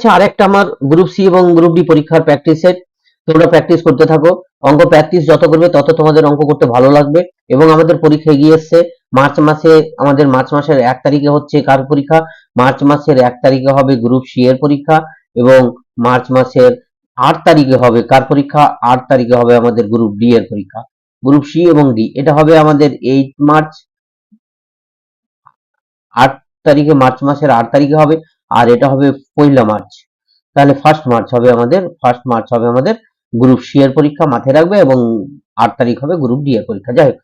হচ্ছে আরেকটা আমার গ্রুপ সি এবং গ্রুপ ডি পরীক্ষার প্র্যাকটিস সেট তোমরা প্র্যাকটিস করতে থাকো। অঙ্ক প্র্যাকটিস যত করবে, তত তোমাদের অঙ্ক করতে ভালো লাগবে। এবং আমাদের পরীক্ষা এগিয়ে এসছে। মার্চ মাসে, আমাদের মার্চ মাসের এক তারিখে হচ্ছে কার পরীক্ষা? মার্চ মাসের এক তারিখে হবে গ্রুপ সি এর পরীক্ষা। এবং মার্চ মাসের আট তারিখে হবে কার পরীক্ষা? আট তারিখে হবে আমাদের গ্রুপ ডি এর পরীক্ষা। গ্রুপ সি এবং ডি এটা হবে আমাদের এইট মার্চ। আট তারিখে মার্চ মাসের আট তারিখে হবে। আর এটা হবে পয়লা মার্চ। তাহলে ফার্স্ট মার্চ হবে আমাদের ফার্স্ট মার্চ হবে আমাদের গ্রুপ সি এর পরীক্ষা মাথায় রাখবে এবং আট তারিখ হবে গ্রুপ ডি এর পরীক্ষা। যাই হোক,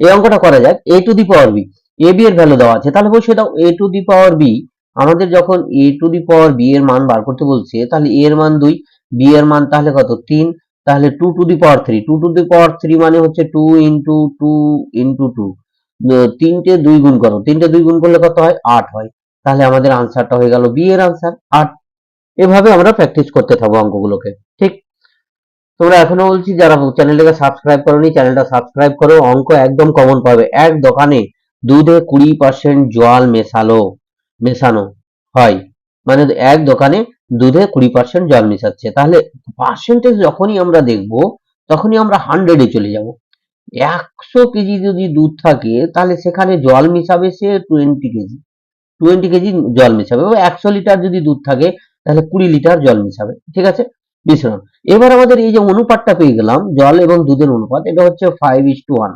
এই অঙ্কটা করা যাক। A to the power B A B এর ভ্যালু দেওয়া আছে। তাহলে বসিয়ে দাও এ টু দি পাওয়ার বি আমাদের যখন এ টু দি পাওয়ার বি এর মান বার করতে বলছে, তাহলে এ এর মান দুই বি এর মান তাহলে কত? তিন। তাহলে two to the power three two to the power three মানে হচ্ছে two into two into two তিনটে দুই গুণ করো। তিনটে দুই গুণ করলে কত হয়? আট হয়। তাহলে আমাদের আনসারটা হয়ে গেল বি এর আনসার আট এভাবে আমরা প্র্যাকটিস করতে থাকব অঙ্কগুলোকে। ঠিক? তোমরা এখনও বলছি, যারা চ্যানেলটাকে সাবস্ক্রাইব করোনি চ্যানেলটা সাবস্ক্রাইব করো। অঙ্ক একদম কমন পাবে। এক দোকানে দুধে কুড়ি পার্সেন্ট জল মেশালো। মেশানো। হয়। মানে এক দোকানে দুধে কুড়ি পার্সেন্ট জল মেশাচ্ছে। তাহলে পার্সেন্টেজ যখনই আমরা দেখব, তখনই আমরা হান্ড্রেডে চলে যাব। একশো কেজি যদি দুধ থাকে, তাহলে সেখানে জল মিশাবে সে টোয়েন্টি কেজি। টোয়েন্টি কেজি জল মিশাবে এবং একশো লিটার যদি দুধ থাকে, তাহলে কুড়ি লিটার জল মিশাবে, ঠিক আছে? মিশ্রণ এবার আমাদের এই যে অনুপাতটা পেয়ে গেলাম, জল এবং দুধের অনুপাত, এটা হচ্ছে five is to one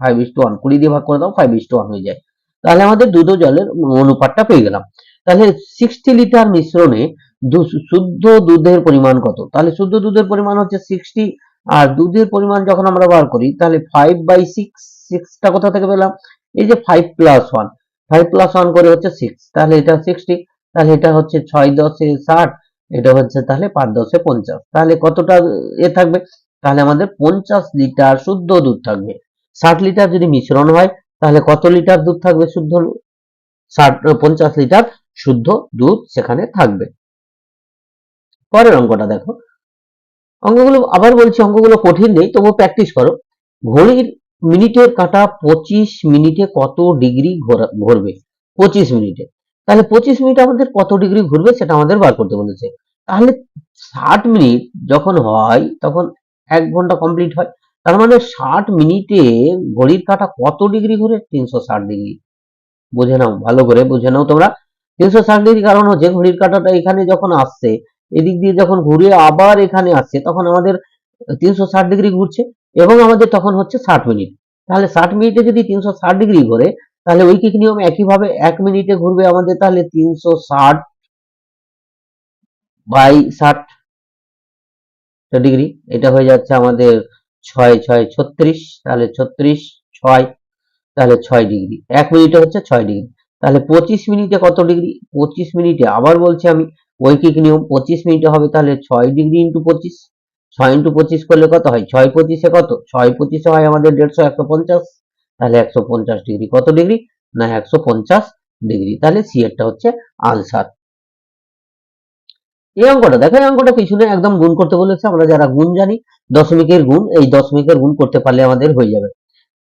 five is to one কুড়ি দিয়ে ভাগ করে দাও ফাইভ ইস টু ওয়ান হয়ে যায়। তাহলে আমাদের দুধ ও জলের অনুপাতটা পেয়ে গেলাম। তাহলে সিক্সটি লিটার মিশ্রণে শুদ্ধ দুধের পরিমাণ কত? তাহলে শুদ্ধ দুধের পরিমাণ হচ্ছে সিক্সটি আর দুধের পরিমাণ যখন আমরা বার করি, তাহলে ফাইভ বাই সিক্স সিক্সটা কোথা থেকে পেলাম? এই যে five plus one five plus one করে হচ্ছে সিক্স তাহলে এটা সিক্সটি তাহলে এটা হচ্ছে ছয় দশে ষাট, এটা হচ্ছে তাহলে পাঁচ দশে পঞ্চাশ। তাহলে কতটা এ থাকবে? তাহলে আমাদের পঞ্চাশ লিটার শুদ্ধ দুধ থাকবে। ষাট লিটার যদি মিশ্রণ হয়, তাহলে কত লিটার দুধ থাকবে শুদ্ধ? ষাট, পঞ্চাশ লিটার শুদ্ধ দুধ সেখানে থাকবে। পরের অঙ্কটা দেখো। অঙ্কগুলো, আবার বলছি অঙ্কগুলো কঠিন নেই তবু প্র্যাকটিস করো। ঘড়ির মিনিটের কাঁটা পঁচিশ মিনিটে কত ডিগ্রি ঘুরবে? পঁচিশ মিনিটে। তাহলে পঁচিশ মিনিট আমাদের কত ডিগ্রি ঘুরবে সেটা আমাদের বার করতে বলেছে। তাহলে ষাট মিনিট যখন হয়, তখন এক ঘণ্টা কমপ্লিট হয়। তার মানে ষাট মিনিটে ঘড়ির কাঁটা কত ডিগ্রি ঘুরে? তিনশো ষাট ডিগ্রি। বুঝে নাও, ভালো করে বুঝে নাও তোমরা। তিনশো ষাট ডিগ্রি কারণ হচ্ছে ঘড়ির কাঁটাটা এখানে যখন আসছে, এদিক দিয়ে যখন ঘুরে আবার এখানে আসছে, তখন আমাদের তিনশো ষাট ডিগ্রি ঘুরছে। এবং আমাদের তখন হচ্ছে ষাট মিনিট তাহলে ষাট মিনিটে যদি তিনশো ষাট ডিগ্রি ঘোরে, তাহলে ঐকিক নিয়ম একইভাবে এক মিনিটে ঘুরবে আমাদের তাহলে তিনশো ষাট বাই ষাট ডিগ্রি এটা হয়ে যাচ্ছে আমাদের ছয় ছয়, ছত্রিশ। তাহলে ছত্রিশ, ছয়, তাহলে ছয় ডিগ্রি এক মিনিটে হচ্ছে ছয় ডিগ্রি তাহলে পঁচিশ মিনিটে কত ডিগ্রি পঁচিশ মিনিটে আবার বলছি আমি ঐকিক নিয়ম পঁচিশ মিনিটে হবে, তাহলে ছয় ডিগ্রি ইন্টু পঁচিশ। ছয় ইন্টু পঁচিশ করলে কত হয়? ছয় পঁচিশে কত? ছয় পঁচিশে হয় আমাদের দেড়শো একশো পঞ্চাশ। তাহলে একশো পঞ্চাশ ডিগ্রি। কত ডিগ্রি? না, একশো পঞ্চাশ ডিগ্রি। তাহলে সি এরটা হচ্ছে আনসার এই অঙ্কটা, দেখো, এই অঙ্কটা পিছনে একদম গুণ করতে বলেছে। আমরা যারা গুণ জানি, দশমিকের গুণ, এই দশমিকের গুণ করতে পারলে আমাদের হয়ে যাবে।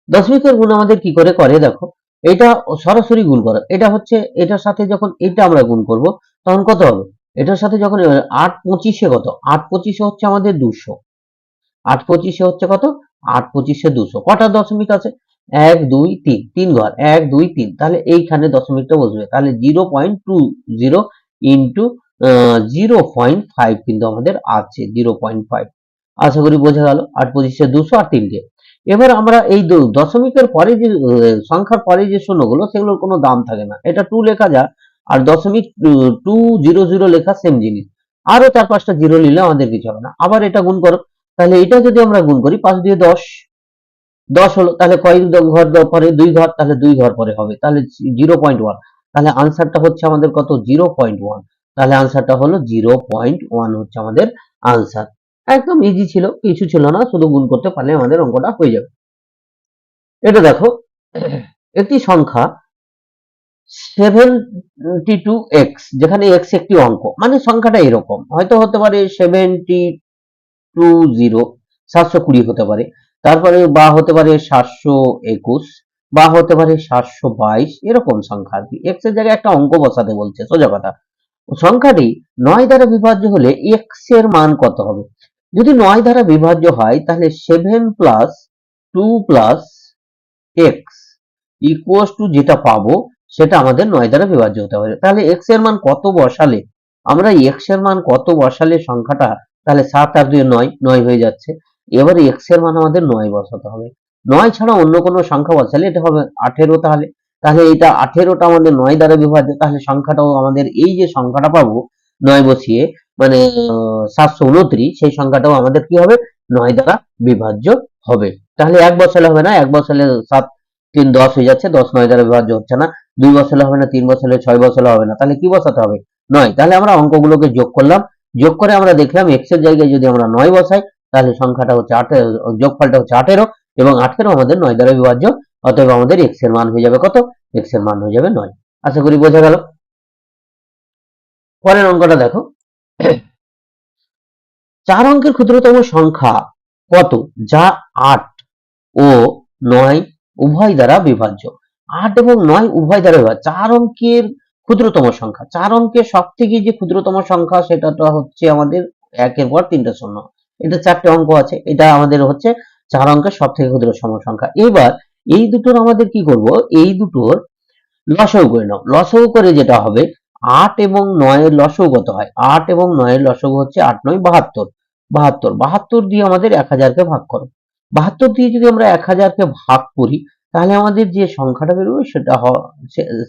দশমিকের গুণ আমাদের কি করে করে? দেখো, এটা সরাসরি গুণ করা। এটা হচ্ছে, এটার সাথে যখন এটা আমরা গুণ করব, তখন কত হবে? এটার সাথে যখন আট পঁচিশে কত? আট পঁচিশে হচ্ছে আমাদের দুশো। আট পঁচিশে হচ্ছে কত? আট পঁচিশে দুশো। কটা দশমিক আছে? এক, দুই, তিন। তিন ঘর। এক, দুই, তিন। তাহলে এইখানে দশমিকটা বসবে। তাহলে zero point two zero into zero point five কিন্তু আমাদের আছে, জিরো পয়েন্ট ফাইভ। আশা করি বোঝা গেল। আট পঁচিশে দুশো আর তিনটে এবার আমরা এই দশমিকের পরে যে সংখ্যার পরে যে শূন্যগুলো, সেগুলোর কোনো দাম থাকে না। এটা টু লেখা যা আর দশমিক টু জিরো জিরো লেখা সেম জিনিস। আরও চার পাঁচটা জিরো নিলে আমাদের কিছু হবে না। আবার এটা গুণ করো। তাহলে এটা যদি আমরা গুণ করি, পাঁচ দিয়ে দশ দশ হলো, তাহলে কয়েক ঘর পরে দুই ঘর, তাহলে দুই ঘর পরে হবে। তাহলে জিরো পয়েন্ট ওয়ান। তাহলে আনসারটা হচ্ছে আমাদের কত? Zero point one. তাহলে আনসারটা হলো জিরো পয়েন্ট ওয়ান হচ্ছে আমাদের আনসার একদম ইজি ছিল, কিছু ছিল না, শুধু গুণ করতে পারলে আমাদের অঙ্কটা হয়ে যাবে। এটা দেখো, একটি সংখ্যা সেভেন্টি টু এক্স যেখানে এক্স একটি অঙ্ক মানে সংখ্যাটা এরকম। হয়তো হতে পারে সেভেন্টি টু জিরো সাতশো কুড়ি হতে পারে। তারপরে বা হতে পারে সাতশো একুশ, বা হতে পারে সাতশো বাইশ, এরকম সংখ্যা আর কি। এক্সের জায়গায় একটা অঙ্ক বসাতে বলছে, সোজা কথা। সংখ্যাটি নয় দ্বারা বিভাজ্য হলে এক্সের মান কত হবে? যদি নয় দ্বারা বিভাজ্য হয়, তাহলে seven plus two plus X equals two যেটা পাবো সেটা আমাদের নয় দ্বারা বিভাজ্য হতে হবে। তাহলে এক্সের মান কত বসালে? আমরা এক্সের মান কত বসালে সংখ্যাটা? তাহলে সাত আর দুই নয় নয় হয়ে যাচ্ছে। এবারে এক্সের মান আমাদের নয় বসাতে হবে। নয় ছাড়া অন্য কোনো সংখ্যা বসালে এটা হবে আঠেরো তাহলে। তাহলে এটা আঠেরোটা আমাদের নয় দ্বারা বিভাজ্য, তাহলে সংখ্যাটাও আমাদের এই যে সংখ্যাটা পাবো, নয় বসিয়ে মানে সাতশো উনত্রিশ, সেই সংখ্যাটাও আমাদের কি হবে? নয় দ্বারা বিভাজ্য হবে। তাহলে এক বসালে হবে না, এক বসালে সাত তিন দশ হয়ে যাচ্ছে, দশ নয় দ্বারা বিভাজ্য হচ্ছে না। দুই বসালে হবে না, তিন বসালে ছয় বসালে হবে না। তাহলে কি বসাতে হবে? নয়। তাহলে আমরা অঙ্কগুলোকে যোগ করলাম। যোগ করে আমরা দেখলাম এক্সের জায়গায় যদি আমরা নয় বসাই, তাহলে সংখ্যাটা হচ্ছে আঠেরো যোগফলটা হচ্ছে আঠেরো এবং আঠেরো আমাদের নয় দ্বারা বিভাজ্য, অতএব আমাদের এক্সের মান হয়ে যাবে কত? এক্সের মান হয়ে যাবে নয়। আশা করি বোঝা গেল। পরের অঙ্কটা দেখো। চার অঙ্কের ক্ষুদ্রতম সংখ্যা কত? যা আট ও নয় উভয় দ্বারা বিভাজ্য। আট এবং নয় উভয় দ্বারা বিভাজ্য। চার অঙ্কের ক্ষুদ্রতম সংখ্যা। চার অঙ্কের সব থেকে যে ক্ষুদ্রতম সংখ্যা সেটা হচ্ছে আমাদের একের পর তিনটা শূন্য। এটা চারটে অঙ্ক আছে। এটা আমাদের হচ্ছে চার অঙ্কের সব থেকে ক্ষুদ্রতম সংখ্যা। এবার এই দুটোর আমাদের কি করব? এই দুটোর লসও করে নাও। লসও করে যেটা হবে, আট এবং নয়ের লসও কত হয়? আট এবং নয়ের লসও হচ্ছে আট নয় বাহাত্তর। বাহাত্তর। বাহাত্তর দিয়ে আমাদের এক হাজারকে ভাগ করো। বাহাত্তর দিয়ে যদি আমরা এক হাজারকে ভাগ করি, তাহলে আমাদের যে সংখ্যাটা বেরোবে সেটা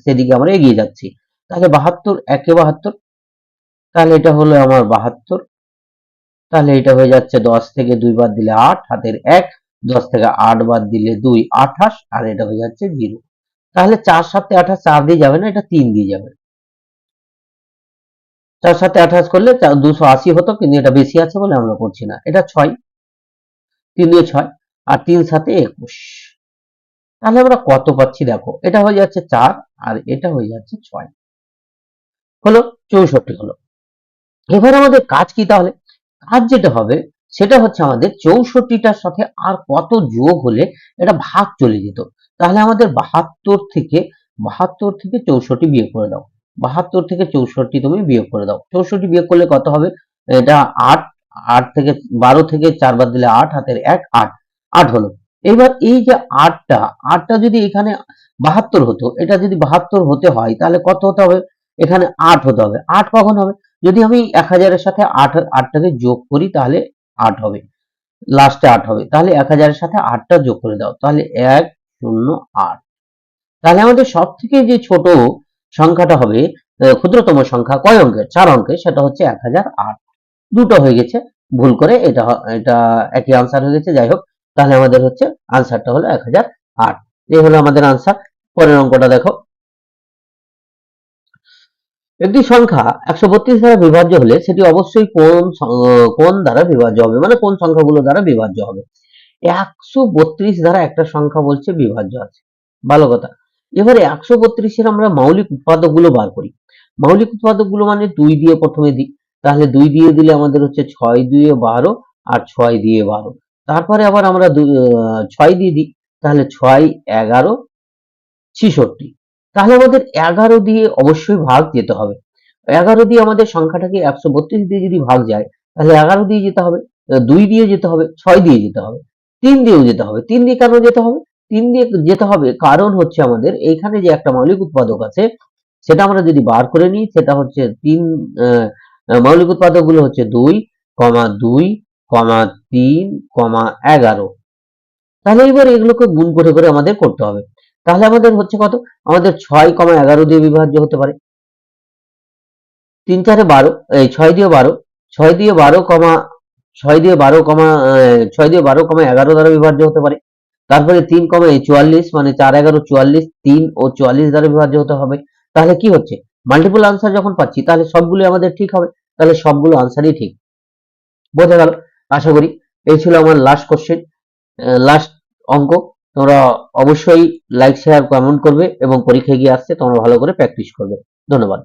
সেদিকে আমরা এগিয়ে যাচ্ছি। তাহলে বাহাত্তর একে বাহাত্তর, তাহলে এটা হলো আমার বাহাত্তর, তাহলে এটা হয়ে যাচ্ছে দশ থেকে দুই বাদ দিলে আট, হাতের এক, দশ থেকে আট বাদ দিলে দুই, আঠাশ, আর এটা হয়ে যাচ্ছে জিরো। তাহলে চার সাথে আঠাশ চার দিয়ে যাবে না, এটা তিন দিয়ে যাবে। চার সাথে আঠাশ করলে দুশো আশি হতো, কিন্তু এটা বেশি আছে বলে আমরা করছি না। এটা ছয়। তিন ছয় আর তিন সাথে একুশ। তাহলে আমরা কত পাচ্ছি দেখো, এটা হয়ে যাচ্ছে চার আর এটা হয়ে যাচ্ছে ছয়। হলো চৌষট্টি হলো। এবার আমাদের কাজ কি তাহলে? কাজ যেটা হবে, সেটা হচ্ছে আমাদের চৌষট্টিটার সাথে আর কত যোগ হলে এটা ভাগ চলে যেত। তাহলে আমাদের বাহাত্তর থেকে বাহাত্তর থেকে চৌষট্টি বিয়োগ করে দাও। বাহাত্তর থেকে চৌষট্টি তুমি বিয়োগ করে দাও। চৌষট্টি বিয়োগ করলে কত হবে? এটা আট আট থেকে বারো থেকে চার বাদ দিলে আট, হাতের এক, আট। আট হলো। এবার এই যে আটটা আটটা যদি এখানে বাহাত্তর হতো, এটা যদি বাহাত্তর হতে হয়, তাহলে কত হতে হবে? এখানে আট হতে হবে। আট কখন হবে? যদি আমি এক হাজারের সাথে আট, আটটাকে যোগ করি, তাহলে আট হবে। লাস্টে আট হবে। তাহলে এক হাজারের সাথে আটটা যোগ করে দাও। তাহলে এক, শূন্য, আট। তাহলে আমাদের সব থেকে যে ছোট সংখ্যাটা হবে ক্ষুদ্রতম সংখ্যা কয় অঙ্কের? চার অঙ্কের। সেটা হচ্ছে এক হাজার আট। দুটো হয়ে গেছে। ভুল করে এটা এটা একই আনসার হয়ে গেছে। যাই হোক তাহলে আমাদের হচ্ছে আনসারটা হলো এক হাজার আট। এই হলো আমাদের আনসার পরের অঙ্কটা দেখো। একটি সংখ্যা একশো বত্রিশ দ্বারা বিভাজ্য হলে সেটি অবশ্যই কোন কোন দ্বারা বিভাজ্য হবে? মানে কোন সংখ্যাগুলো দ্বারা বিভাজ্য হবে? একশো বত্রিশ দ্বারা একটা সংখ্যা বলছে বিভাজ্য আছে। ভালো কথা। এবারে একশো বত্রিশের আমরা মৌলিক উৎপাদকগুলো বার করি। মৌলিক উৎপাদকগুলো মানে দুই দিয়ে প্রথমে দিই তাহলে দুই দিয়ে দিলে আমাদের হচ্ছে ছয় দুয়ে বারো আর ছয় দিয়ে বারো। তারপরে আবার আমরা ছয় দিয়ে দিই, তাহলে ছয় এগারো ছিষট্টি। তাহলে আমাদের এগারো দিয়ে অবশ্যই ভাগ যেতে হবে। এগারো দিয়ে আমাদের সংখ্যাটাকে একশো বত্রিশ দিয়ে যদি ভাগ যায়, তাহলে এগারো দিয়ে যেতে হবে দুই দিয়ে যেতে হবে, ছয় দিয়ে যেতে হবে, তিন দিয়েও যেতে হবে। তিন দিয়ে কেন যেতে হবে? তিন দিয়ে যেতে হবে কারণ হচ্ছে আমাদের এইখানে যে একটা মৌলিক উৎপাদক আছে, সেটা আমরা যদি বার করে নিই, সেটা হচ্ছে তিন মৌলিক উৎপাদকগুলো হচ্ছে দুই, কমা দুই, কমা তিন, কমা এগারো। তাহলে এবার এগুলোকে গুণ করে করে আমাদের করতে হবে। তাহলে আমাদের হচ্ছে কত? আমাদের ছয় কমা এগারো দিয়ে বিভাজ্য হতে পারে। তিন চারে বারো, এই ছয় দিয়ে বারো, ছয় দিয়ে বারো কমা, ছয় দিয়ে বারো কমা ছয় দিয়ে বারো কমা এগারো দ্বারা বিভাজ্য হতে পারে। তারপরে তিন কমা চুয়াল্লিশ মানে চার এগারো চুয়াল্লিশ, তিন ও চুয়াল্লিশ দ্বারা বিভাজ্য হতে হবে। তাহলে কি হচ্ছে? মাল্টিপল আনসার যখন পাচ্ছি, তাহলে সবগুলো আমাদের ঠিক হবে। তাহলে সবগুলো আনসারই ঠিক। বোঝা গেল? আশা করি এই ছিল আমার লাস্ট কোশ্চেন লাস্ট অঙ্ক। তোমরা অবশ্যই লাইক শেয়ার কমেন্ট করবে এবং পরীক্ষায় গিয়ে আসছে, তোমরা ভালো করে প্র্যাকটিস করবে। ধন্যবাদ।